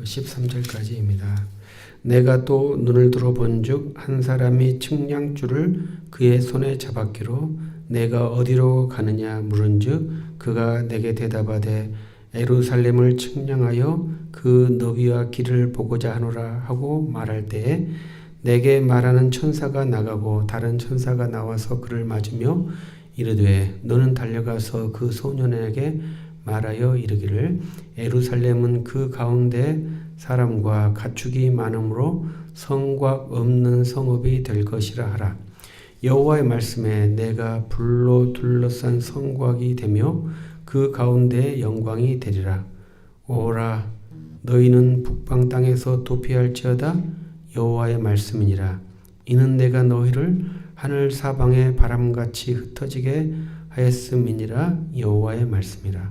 13절까지입니다. 내가 또 눈을 들어 본즉 한 사람이 측량줄을 그의 손에 잡았기로 내가 어디로 가느냐 물은즉 그가 내게 대답하되 에루살렘을 측량하여 그 너비와 길을 보고자 하노라 하고 말할 때에 내게 말하는 천사가 나가고 다른 천사가 나와서 그를 맞으며 이르되 너는 달려가서 그 소년에게 말하여 이르기를 에루살렘은 그 가운데 사람과 가축이 많으므로 성곽 없는 성읍이 될 것이라 하라. 여호와의 말씀에 내가 불로 둘러싼 성곽이 되며 그 가운데 영광이 되리라. 오라 너희는 북방 땅에서 도피할지어다 여호와의 말씀이니라. 이는 내가 너희를 하늘 사방에 바람같이 흩어지게 하였음이니라 여호와의 말씀이라.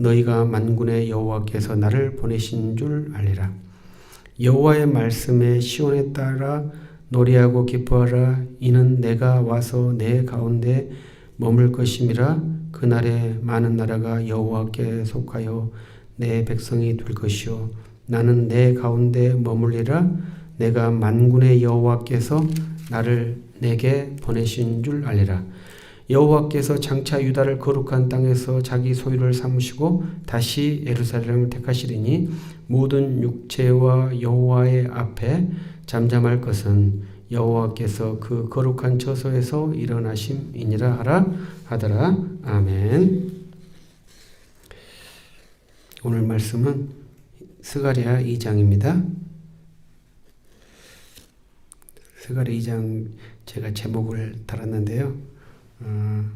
너희가 만군의 여호와께서 나를 보내신 줄 알리라. 여호와의 말씀에 시온에 따라 노래하고 기뻐하라. 이는 내가 와서 내 가운데 머물 것임이라. 그날에 많은 나라가 여호와께 속하여 내 백성이 될 것이요 나는 내 가운데 머물리라. 내가 만군의 여호와께서 나를 내게 보내신 줄 알리라. 여호와께서 장차 유다를 거룩한 땅에서 자기 소유를 삼으시고 다시 예루살렘을 택하시리니 모든 육체와 여호와의 앞에 잠잠할 것은 여호와께서 그 거룩한 처소에서 일어나심이니라 하라 하더라 아멘. 오늘 말씀은 스가랴 2장입니다. 스가랴 2장 제가 제목을 달았는데요. 어,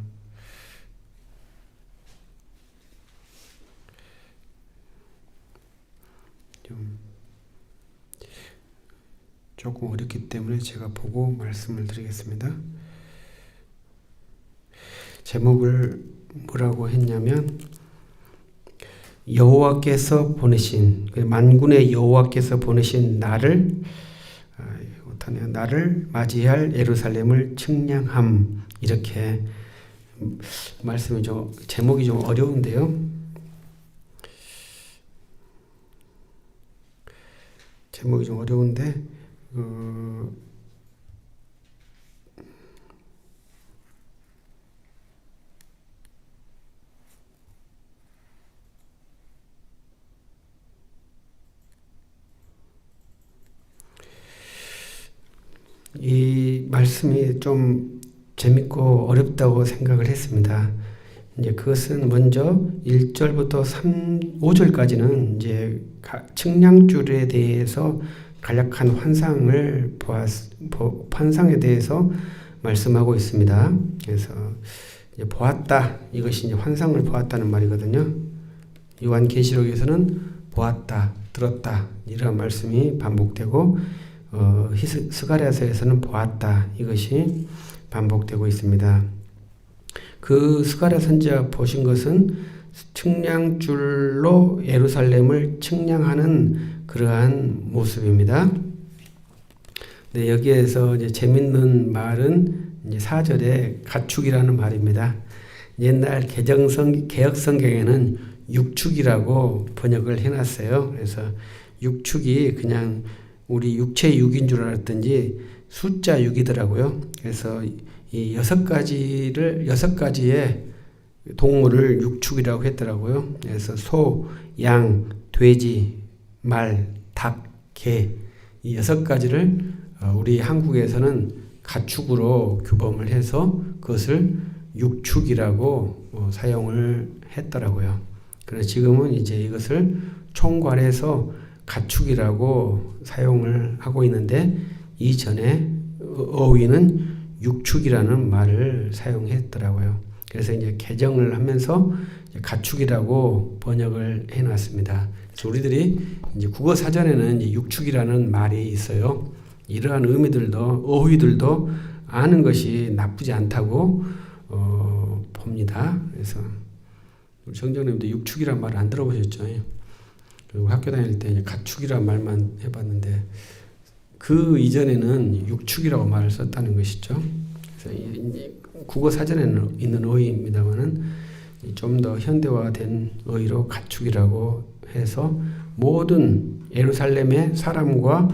좀 조금 어렵기 때문에 제가 보고 말씀을 드리겠습니다. 제목을 뭐라고 했냐면 여호와께서 보내신 그 만군의 여호와께서 보내신 나를 아. 나를 맞이할 예루살렘을 측량함 이렇게 말씀이 좀 제목이 좀 어려운데요. 제목이 좀 어려운데 어, 이 말씀이 좀 재밌고 어렵다고 생각을 했습니다. 이제 그것은 먼저 1절부터 3, 5절까지는 이제 측량줄에 대해서 간략한 환상을 보았, 환상에 대해서 말씀하고 있습니다. 그래서 이제 보았다 이것이 이제 환상을 보았다는 말이거든요. 요한계시록에서는 보았다, 들었다 이런 말씀이 반복되고 어, 스가랴서에서는 보았다 이것이 반복되고 있습니다. 그 스가랴 선지자 보신 것은 측량줄로 예루살렘을 측량하는 그러한 모습입니다. 네, 여기에서 이제 재밌는 말은 이제 4절에 가축이라는 말입니다. 옛날 개정성, 개혁성경에는 육축이라고 번역을 해놨어요. 그래서 육축이 그냥 우리 육체 육인 줄 알았던지 숫자 6이더라고요. 그래서 이 여섯 가지를 여섯 가지의 동물을 육축이라고 했더라고요. 그래서 소, 양, 돼지, 말, 닭, 개, 이 여섯 가지를 어, 우리 한국에서는 가축으로 규범을 해서 그것을 육축이라고 어, 사용을 했더라고요. 그래서 지금은 이제 이것을 총괄해서 가축이라고 사용을 하고 있는데 이전에 어휘는 육축이라는 말을 사용했더라고요. 그래서 이제 개정을 하면서 가축이라고 번역을 해놨습니다. 그래서 우리들이 이제 국어 사전에는 이제 육축이라는 말이 있어요. 이러한 의미들도 어휘들도 아는 것이 나쁘지 않다고 어, 봅니다. 그래서 우리 정정님도 육축이란 말 안 들어보셨죠? 그리고 학교 다닐 때 이제 가축이란 말만 해봤는데 그 이전에는 육축이라고 말을 썼다는 것이죠. 국어 사전에는 있는 어휘입니다만은 좀 더 현대화된 어휘로 가축이라고 해서 모든 예루살렘의 사람과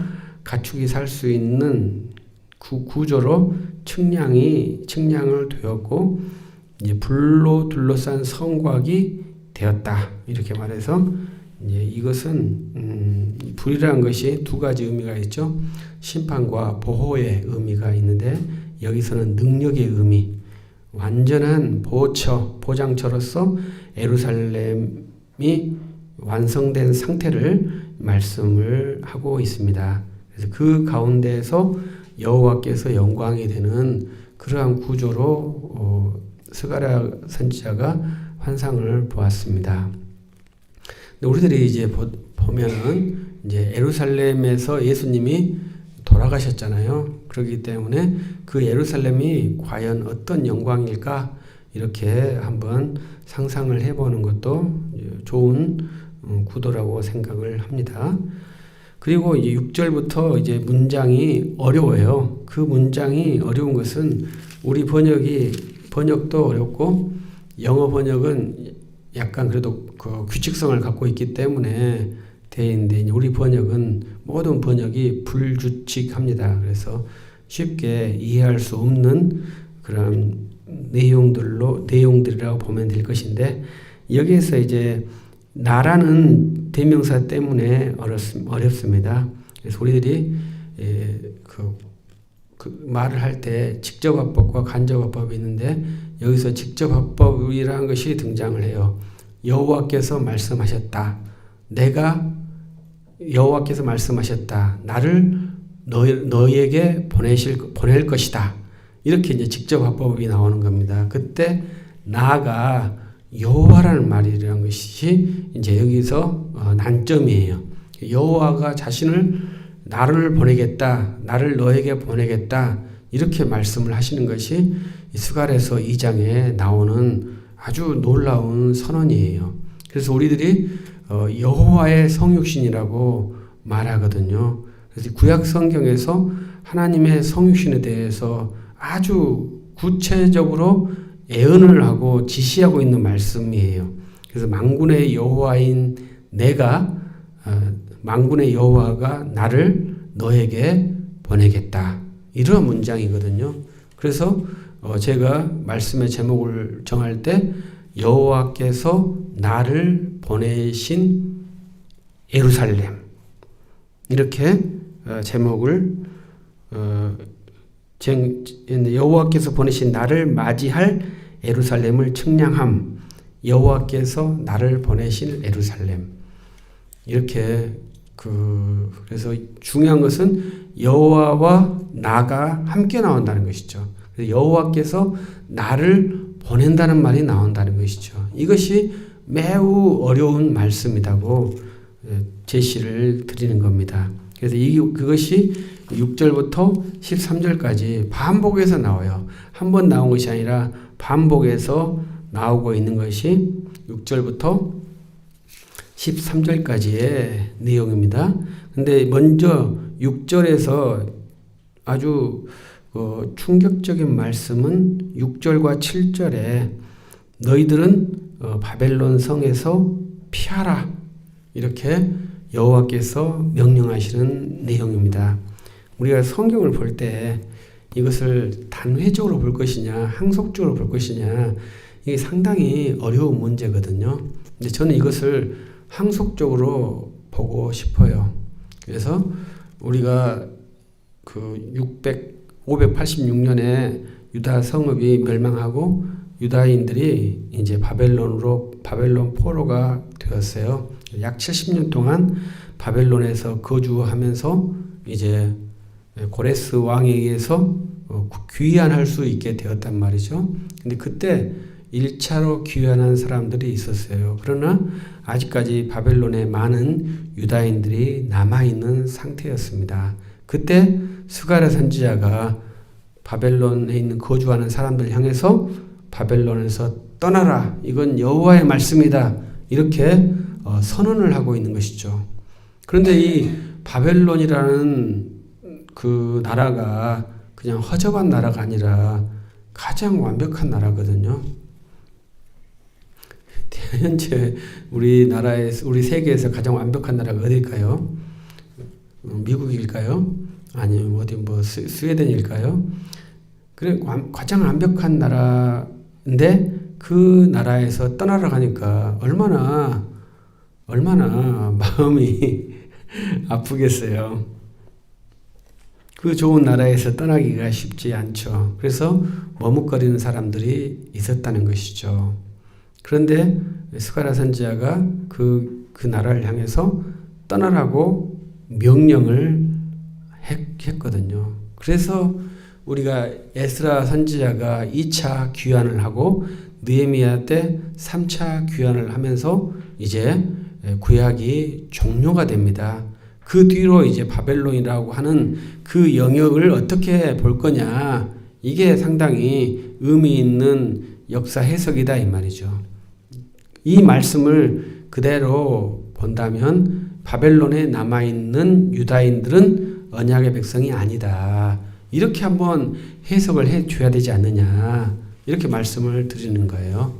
가축이 살 수 있는 구, 구조로 측량이 측량을 되었고 이제 불로 둘러싼 성곽이 되었다 이렇게 말해서 이제 이것은 음, 이 불이라는 것이 두 가지 의미가 있죠 심판과 보호의 의미가 있는데 여기서는 능력의 의미 완전한 보호처 보장처로서 에루살렘이 완성된 상태를 말씀을 하고 있습니다. 그래서 그 가운데서 여호와께서 영광이 되는 그러한 구조로 어, 스가랴 선지자가 환상을 보았습니다. 우리들이 이제 보, 보면은 이제 에루살렘에서 예수님이 돌아가셨잖아요. 그렇기 때문에 그 예루살렘이 과연 어떤 영광일까 이렇게 한번 상상을 해보는 것도 좋은 어, 구도라고 생각을 합니다. 그리고 이제 6절부터 이제 문장이 어려워요. 그 문장이 어려운 것은 우리 번역이 번역도 어렵고 영어 번역은 약간 그래도 그 규칙성을 갖고 있기 때문에 돼 있는데 우리 번역은 모든 번역이 불규칙합니다. 그래서 쉽게 이해할 수 없는 그런 내용들로 내용들이라고 보면 될 것인데 여기에서 이제 나라는 대명사 때문에 어렵, 어렵습니다. 그래서 우리들이 예, 그, 그 말을 할 때 직접화법과 간접화법이 있는데 여기서 직접화법이라는 것이 등장을 해요. 여호와께서 말씀하셨다. 내가 여호와께서 말씀하셨다. 나를 너, 너에게 보내실 보낼 것이다. 이렇게 이제 직접 화법이 나오는 겁니다. 그때 나가 여호와라는 말이라는 것이 이제 여기서 어, 난점이에요. 여호와가 자신을 나를 보내겠다, 나를 너에게 보내겠다 이렇게 말씀을 하시는 것이 스갈에서 2장에 나오는 아주 놀라운 선언이에요. 그래서 우리들이 어, 여호와의 성육신이라고 말하거든요. 그래서 구약 성경에서 하나님의 성육신에 대해서 아주 구체적으로 예언을 하고 지시하고 있는 말씀이에요. 그래서 만군의 여호와인 내가 어, 만군의 여호와가 나를 너에게 보내겠다. 이런 문장이거든요. 그래서 어, 제가 말씀의 제목을 정할 때 여호와께서 나를 보내신 예루살렘. 이렇게 어, 제목을 어, 여호와께서 보내신 나를 맞이할 예루살렘을 측량함. 여호와께서 나를 보내신 예루살렘. 이렇게 그 그래서 중요한 것은 여호와와 나가 함께 나온다는 것이죠. 여호와께서 나를 보낸다는 말이 나온다는 것이죠. 이것이 매우 어려운 말씀이라고 제시를 드리는 겁니다. 그래서 이 그것이 6절부터 13절까지 반복해서 나와요. 한 번 나온 것이 아니라 반복해서 나오고 있는 것이 6절부터 13절까지의 내용입니다. 근데 먼저 6절에서 아주 어, 충격적인 말씀은 6절과 7절에 너희들은 어, 바벨론 성에서 피하라 이렇게 여호와께서 명령하시는 내용입니다. 우리가 성경을 볼 때 이것을 단회적으로 볼 것이냐 항속적으로 볼 것이냐 이게 상당히 어려운 문제거든요. 근데 저는 이것을 항속적으로 보고 싶어요. 그래서 우리가 그 600, 586년에 유다 성읍이 멸망하고 유다인들이 이제 바벨론으로 바벨론 포로가 되었어요. 약 70년 동안 바벨론에서 거주하면서 이제 고레스 왕에 의해서 귀환할 수 있게 되었단 말이죠. 근데 그때 1차로 귀환한 사람들이 있었어요. 그러나 아직까지 바벨론에 많은 유다인들이 남아있는 상태였습니다. 그때 스가랴 선지자가 바벨론에 있는 거주하는 사람들 향해서 바벨론에서 떠나라. 이건 여호와의 말씀이다. 이렇게 어, 선언을 하고 있는 것이죠. 그런데 이 바벨론이라는 그 나라가 그냥 허접한 나라가 아니라 가장 완벽한 나라거든요. 현재 우리나라에서 우리 세계에서 가장 완벽한 나라가 어딜까요? 어, 미국일까요? 아니면 어디 뭐 스, 스웨덴일까요? 그래 가장 완벽한 나라인데 그 나라에서 떠나러 가니까 얼마나 얼마나 마음이 아프겠어요. 그 좋은 나라에서 떠나기가 쉽지 않죠. 그래서 머뭇거리는 사람들이 있었다는 것이죠. 그런데 스가라 선지자가 그, 그 나라를 향해서 떠나라고 명령을 했, 거든요 그래서 우리가 에스라 선지자가 2차 귀환을 하고 느헤미야 때 3차 귀환을 하면서 이제 구약이 종료가 됩니다. 그 뒤로 이제 바벨론이라고 하는 그 영역을 어떻게 볼 거냐. 이게 상당히 의미 있는 역사 해석이다 이 말이죠. 이 말씀을 그대로 본다면 바벨론에 남아 있는 유다인들은 언약의 백성이 아니다. 이렇게 한번 해석을 해 줘야 되지 않느냐. 이렇게 말씀을 드리는 거예요.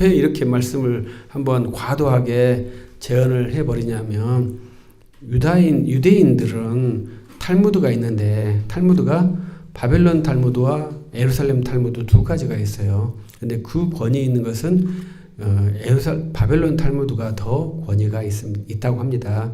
왜 이렇게 말씀을 한번 과도하게 재현을 해 버리냐면 유다인 유대인들은 탈무드가 있는데 탈무드가 바벨론 탈무드와 에루살렘 탈무드 두 가지가 있어요. 근데 그 권위 있는 것은 어, 에루살 바벨론 탈무드가 더 권위가 있, 있다고 합니다.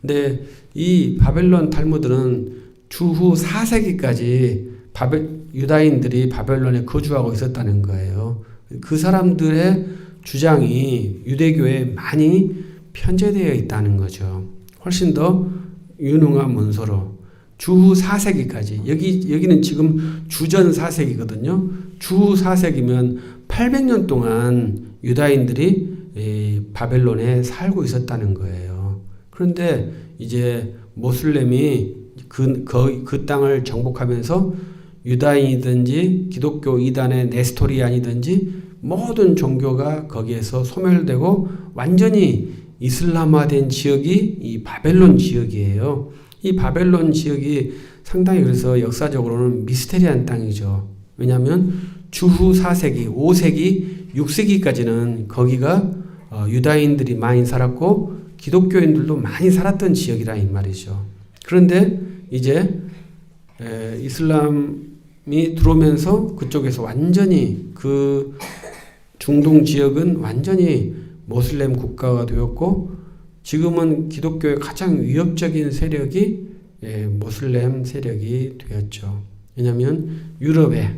근데 이 바벨론 탈무드는 주후 4세기까지 바벨 유다인들이 바벨론에 거주하고 있었다는 거예요. 그 사람들의 주장이 유대교에 많이 편제되어 있다는 거죠. 훨씬 더 유능한 문서로 주후 4세기까지 여기 여기는 지금 주전 4세기거든요. 주후 4세기면 800년 동안 유다인들이 바벨론에 살고 있었다는 거예요. 그런데 이제 모슬렘이 그, 그, 그 땅을 정복하면서 유다인이든지 기독교 이단의 네스토리안이든지 모든 종교가 거기에서 소멸되고 완전히 이슬람화된 지역이 이 바벨론 지역이에요. 이 바벨론 지역이 상당히 그래서 역사적으로는 미스테리한 땅이죠. 왜냐하면 주후 4세기, 5세기, 6세기까지는 거기가 어, 유다인들이 많이 살았고 기독교인들도 많이 살았던 지역이라 이 말이죠. 그런데 이제 이슬람이 들어오면서 그쪽에서 완전히 그 중동 지역은 완전히 모슬렘 국가가 되었고 지금은 기독교의 가장 위협적인 세력이 예, 모슬렘 세력이 되었죠. 왜냐하면 유럽에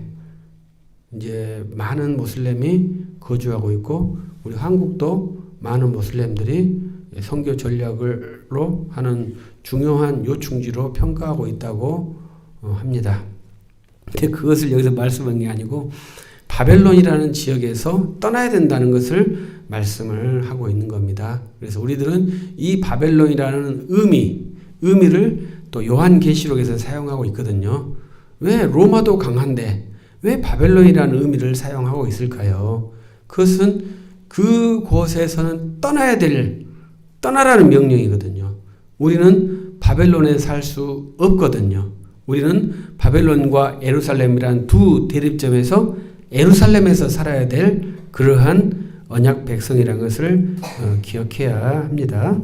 이제 많은 모슬렘이 거주하고 있고 우리 한국도 많은 모슬렘들이 선교 전략으로 하는 중요한 요충지로 평가하고 있다고 어, 합니다. 근데 그것을 여기서 말씀한 게 아니고 바벨론이라는 지역에서 떠나야 된다는 것을 말씀을 하고 있는 겁니다. 그래서 우리들은 이 바벨론이라는 의미, 의미를 또 요한계시록에서 사용하고 있거든요. 왜 로마도 강한데 왜 바벨론이라는 의미를 사용하고 있을까요? 그것은 그곳에서는 떠나야 될 떠나라는 명령이거든요. 우리는 바벨론에 살 수 없거든요. 우리는 바벨론과 에루살렘이란 두 대립점에서 에루살렘에서 살아야 될 그러한 언약 백성이라는 것을 어, 기억해야 합니다.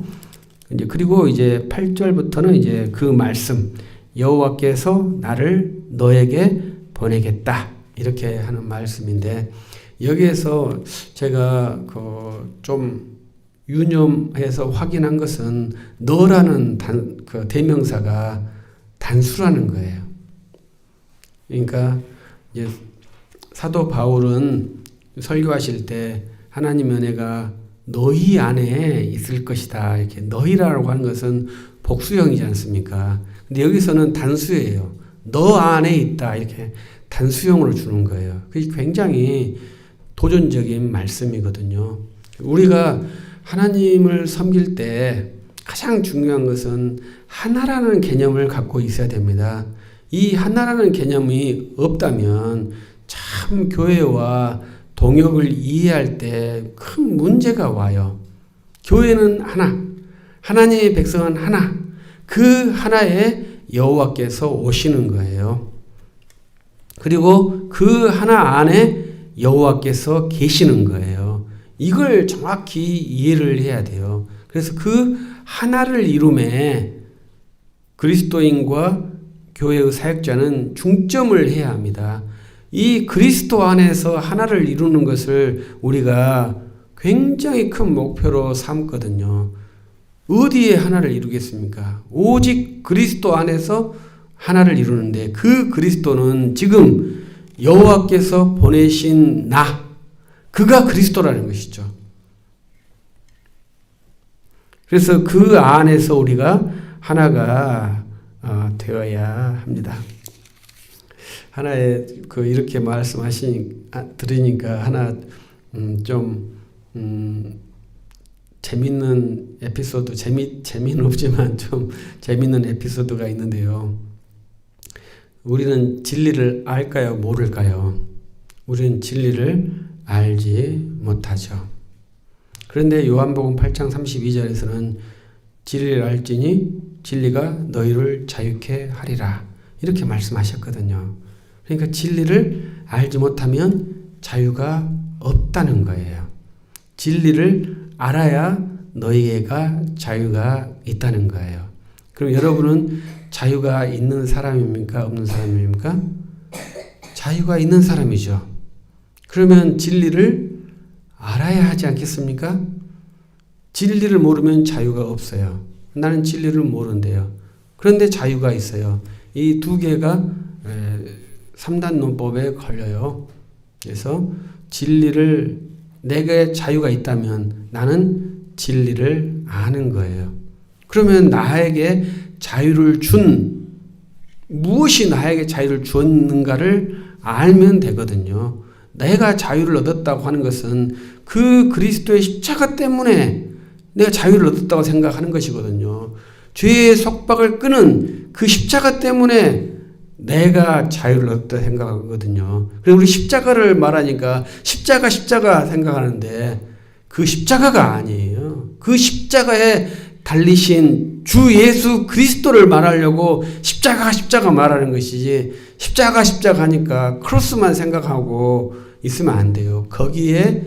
이제 그리고 이제 8절부터는 이제 그 말씀 여호와께서 나를 너에게 보내겠다 이렇게 하는 말씀인데 여기에서 제가 그좀 유념해서 확인한 것은 너라는 단, 그 대명사가 단수라는 거예요. 그러니까 이제 사도 바울은 설교하실 때 하나님 은혜가 너희 안에 있을 것이다. 이렇게 너희라고 하는 것은 복수형이지 않습니까? 근데 여기서는 단수예요. 너 안에 있다. 이렇게 단수형으로 주는 거예요. 그게 굉장히 도전적인 말씀이거든요. 우리가 하나님을 섬길 때 가장 중요한 것은 하나라는 개념을 갖고 있어야 됩니다. 이 하나라는 개념이 없다면 참 교회와 동역을 이해할 때 큰 문제가 와요. 교회는 하나, 하나님의 백성은 하나, 그 하나에 여호와께서 오시는 거예요. 그리고 그 하나 안에 여호와께서 계시는 거예요. 이걸 정확히 이해를 해야 돼요. 그래서 그 하나를 이룸에 그리스도인과 교회의 사역자는 중점을 해야 합니다. 이 그리스도 안에서 하나를 이루는 것을 우리가 굉장히 큰 목표로 삼거든요. 어디에 하나를 이루겠습니까? 오직 그리스도 안에서 하나를 이루는데 그 그리스도는 지금 여호와께서 보내신 나 그가 그리스도라는 것이죠. 그래서 그 안에서 우리가 하나가 어, 되어야 합니다. 하나의 그 이렇게 말씀하시 아, 들으니까 하나 음, 좀 음, 재밌는 에피소드 재미 재미는 없지만 좀 재밌는 에피소드가 있는데요. 우리는 진리를 알까요, 모를까요? 우리는 진리를 알지 못하죠. 그런데 요한복음 8장 32절에서는 진리를 알지니 진리가 너희를 자유케 하리라. 이렇게 말씀하셨거든요. 그러니까 진리를 알지 못하면 자유가 없다는 거예요. 진리를 알아야 너희가 자유가 있다는 거예요. 그럼 여러분은 자유가 있는 사람입니까? 없는 사람입니까? 자유가 있는 사람이죠. 그러면 진리를 알아야 하지 않겠습니까? 진리를 모르면 자유가 없어요. 나는 진리를 모른대요. 그런데 자유가 있어요. 이 두 개가 3단 논법에 걸려요. 그래서 진리를 내게 자유가 있다면 나는 진리를 아는 거예요. 그러면 나에게 자유를 준 무엇이 나에게 자유를 주었는가를 알면 되거든요. 내가 자유를 얻었다고 하는 것은 그 그리스도의 십자가 때문에 내가 자유를 얻었다고 생각하는 것이거든요. 죄의 속박을 끄는 그 십자가 때문에 내가 자유를 얻었다 생각하거든요. 그래서 우리 십자가를 말하니까 십자가 십자가 생각하는데 그 십자가가 아니에요. 그 십자가에 달리신 주 예수 그리스도를 말하려고 십자가 십자가 말하는 것이지 십자가 십자가 하니까 크로스만 생각하고 있으면 안 돼요. 거기에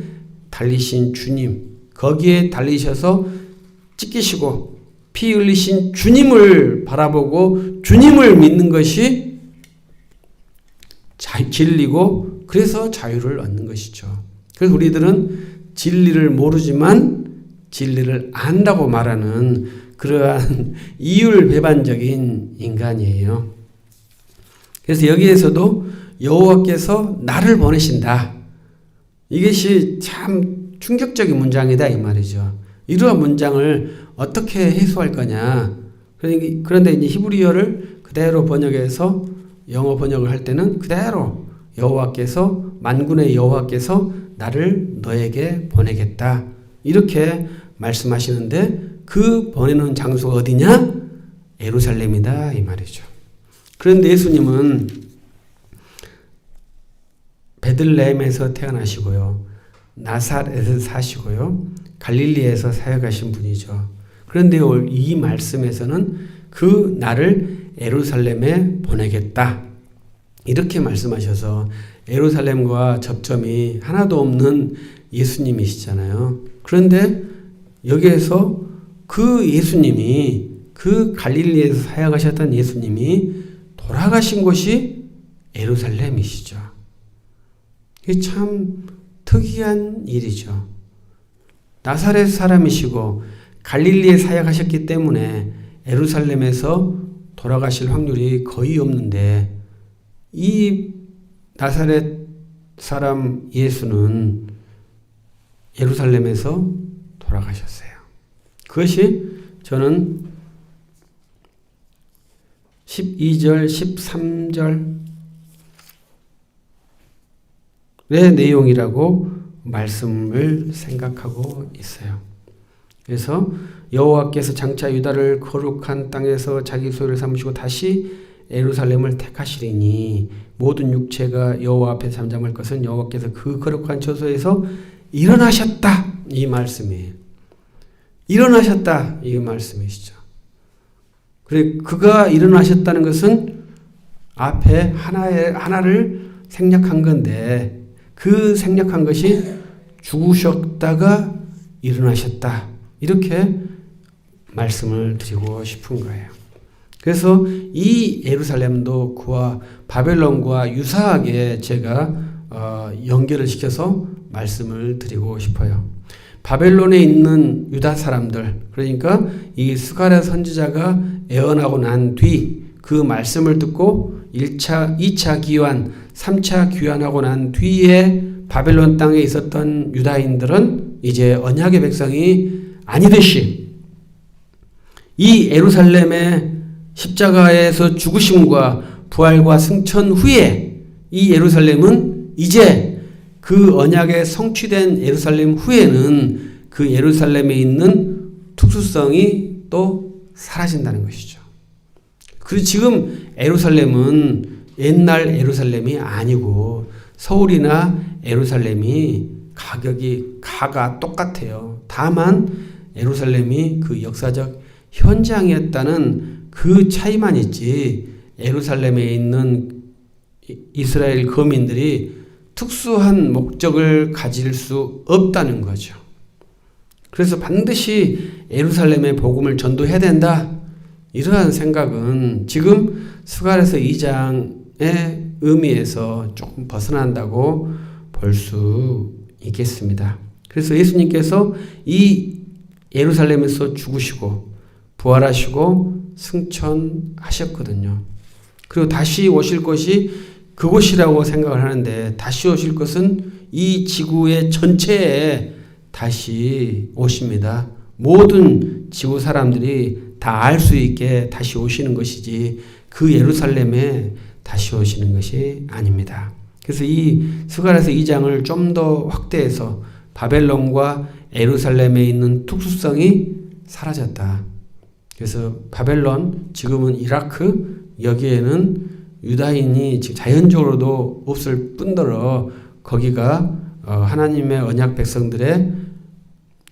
달리신 주님, 거기에 달리셔서 찢기시고 피 흘리신 주님을 바라보고 주님을 믿는 것이 자, 진리고 그래서 자유를 얻는 것이죠. 그래서 우리들은 진리를 모르지만 진리를 안다고 말하는 그러한 이율배반적인 인간이에요. 그래서 여기에서도 여호와께서 나를 보내신다. 이것이 참 충격적인 문장이다 이 말이죠. 이러한 문장을 어떻게 해소할 거냐? 그런데 이제 히브리어를 그대로 번역해서 영어 번역을 할 때는 그대로 여호와께서 만군의 여호와께서 나를 너에게 보내겠다. 이렇게 말씀하시는데 그 보내는 장소가 어디냐? 예루살렘이다 이 말이죠. 그런데 예수님은 베들레헴에서 태어나시고요. 나사렛에서 사시고요. 갈릴리에서 사역하신 분이죠. 그런데 이 말씀에서는 그 나를 예루살렘에 보내겠다. 이렇게 말씀하셔서 예루살렘과 접점이 하나도 없는 예수님이시잖아요. 그런데 여기에서 그 예수님이 그 갈릴리에서 사역하셨던 예수님이 돌아가신 곳이 예루살렘이시죠. 이게 참 특이한 일이죠. 나사렛 사람이시고 갈릴리에 사역하셨기 때문에 예루살렘에서 돌아가실 확률이 거의 없는데 이 나사렛 사람 예수는 예루살렘에서 돌아가셨어요. 그것이 저는 12절, 13절 내용이라고 말씀을 생각하고 있어요. 그래서 여호와께서 장차 유다를 거룩한 땅에서 자기 소유를 삼으시고 다시 예루살렘을 택하시리니 모든 육체가 여호와 앞에 잠잠할 것은 여호와께서 그 거룩한 처소에서 일어나셨다 이 말씀이에요. 일어나셨다 이 말씀이시죠. 그래 그가 일어나셨다는 것은 앞에 하나의 하나를 생략한 건데 그 생략한 것이 죽으셨다가 일어나셨다 이렇게 말씀을 드리고 싶은 거예요. 그래서 이 예루살렘도 그와 바벨론과 유사하게 제가 어, 연결을 시켜서 말씀을 드리고 싶어요. 바벨론에 있는 유다 사람들, 그러니까 이 스가랴 선지자가 애언하고 난 뒤 그 말씀을 듣고 1차, 2차 기환, 3차 귀환하고 난 뒤에 바벨론 땅에 있었던 유다인들은 이제 언약의 백성이 아니듯이 이 예루살렘의 십자가에서 죽으심과 부활과 승천 후에 이 예루살렘은 이제 그 언약에 성취된 예루살렘 후에는 그 예루살렘에 있는 특수성이 또 사라진다는 것이죠. 그리고 지금 예루살렘은 옛날 예루살렘이 아니고 서울이나 예루살렘이 가격이 가가 똑같아요. 다만 예루살렘이 그 역사적 현장이었다는 그 차이만 있지 예루살렘에 있는 이스라엘 거민들이 특수한 목적을 가질 수 없다는 거죠. 그래서 반드시 예루살렘의 복음을 전도해야 된다. 이러한 생각은 지금 수갈에서 2장 의 의미에서 조금 벗어난다고 볼 수 있겠습니다. 그래서 예수님께서 이 예루살렘에서 죽으시고 부활하시고 승천하셨거든요. 그리고 다시 오실 것이 그곳이라고 생각을 하는데 다시 오실 것은 이 지구의 전체에 다시 오십니다. 모든 지구 사람들이 다 알 수 있게 다시 오시는 것이지 그 예루살렘에 다시 오시는 것이 아닙니다. 그래서 이 스가랴서 2장을 좀 더 확대해서 바벨론과 예루살렘에 있는 특수성이 사라졌다. 그래서 바벨론 지금은 이라크 여기에는 유다인이 자연적으로도 없을 뿐더러 거기가 어, 하나님의 언약 백성들의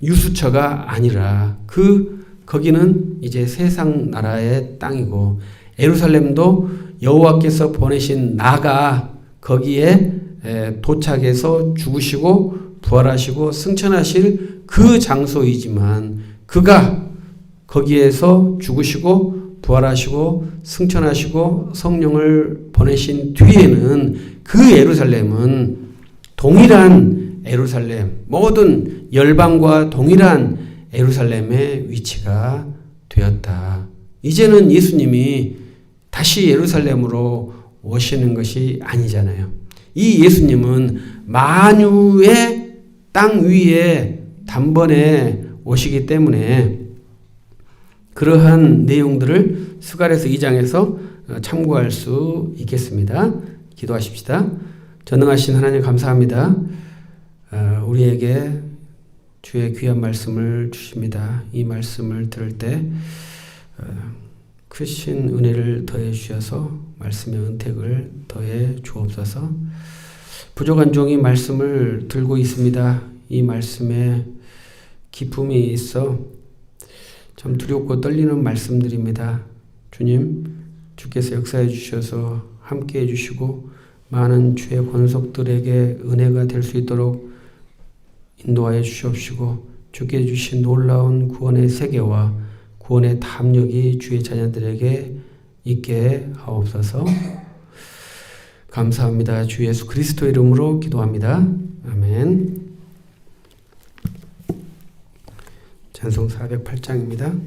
유수처가 아니라 그 거기는 이제 세상 나라의 땅이고 예루살렘도 여호와께서 보내신 나가 거기에 도착해서 죽으시고 부활하시고 승천하실 그 장소이지만 그가 거기에서 죽으시고 부활하시고 승천하시고 성령을 보내신 뒤에는 그 예루살렘은 동일한 예루살렘 모든 열방과 동일한 예루살렘의 위치가 되었다. 이제는 예수님이 다시 예루살렘으로 오시는 것이 아니잖아요. 이 예수님은 만유의 땅 위에 단번에 오시기 때문에 그러한 내용들을 수갈에서 2장에서 참고할 수 있겠습니다. 기도하십시다. 전능하신 하나님 감사합니다. 어, 우리에게 주의 귀한 말씀을 주십니다. 이 말씀을 들을 때 어, 크신 은혜를 더해 주셔서 말씀의 은택을 더해 주옵소서. 부족한 종이 말씀을 들고 있습니다. 이 말씀에 기품이 있어 참 두렵고 떨리는 말씀들입니다. 주님, 주께서 역사해 주셔서 함께 해 주시고 많은 주의 권속들에게 은혜가 될 수 있도록 인도하여 주시옵시고 주께 주신 놀라운 구원의 세계와 구원의 담력이 주의 자녀들에게 있게 하옵소서. 감사합니다. 주 예수 그리스도 이름으로 기도합니다. 아멘. 찬송 408장입니다.